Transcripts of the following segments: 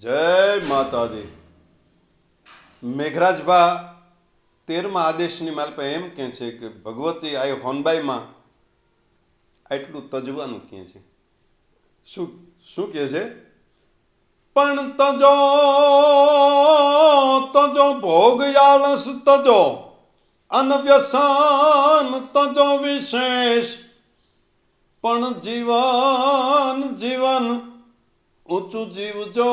જય માતાજી. મેઘરાજભા તેરમા આદેશની માલપા એમ કહે છે કે, ભગવતી, આ હોનબાઈમાં આટલું તજવાનું કહે છે. શું શું કહે છે? પણ તજો તજો ભોગ યાલસ તજો, અનવ્યસન તજો વિશેષ, પણ જીવા ઊંચું જીવજો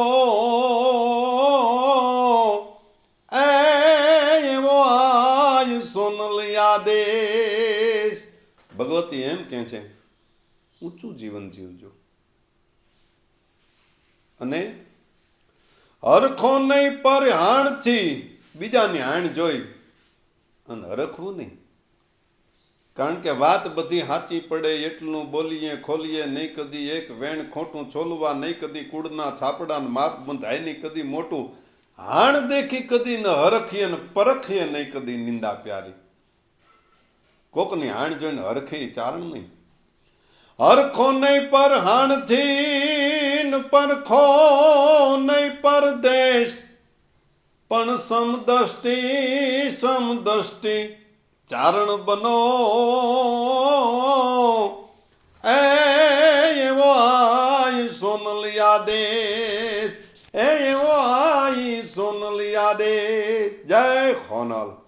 એવો આય સોનલિયા દેશ ભગવતી એમ કહે છે, ઊંચું જીવન જીવજો. અને હરખો નહીં પર હાણથી બીજાની હાણ જોઈ અને હરખવું નહીં. કારણ કે વાત બધી સાચી પડે એટલું બોલીએ ખોલીએ નહીં કદી એક વેણ ખોટું છોલવા નહીં કદી કુળના છાપડા માપ બંધાય નહીં કદી મોટું હાણ દેખી કદી ન હરખીએ ને પરખીએ નહીં કદી નિંદા પ્યારી કોકની હાણ જોઈને હરખી ચારણ નહીં હરખો નહીં પર હાણથી ન પરખો નહીં પરદેશ પણ સમદષ્ટિ સમદષ્ટિ ચારણ બનો. એવો આઈ સોનલિયા દે. એવો આઈ સોનલિયા દે. જય ખોનલ.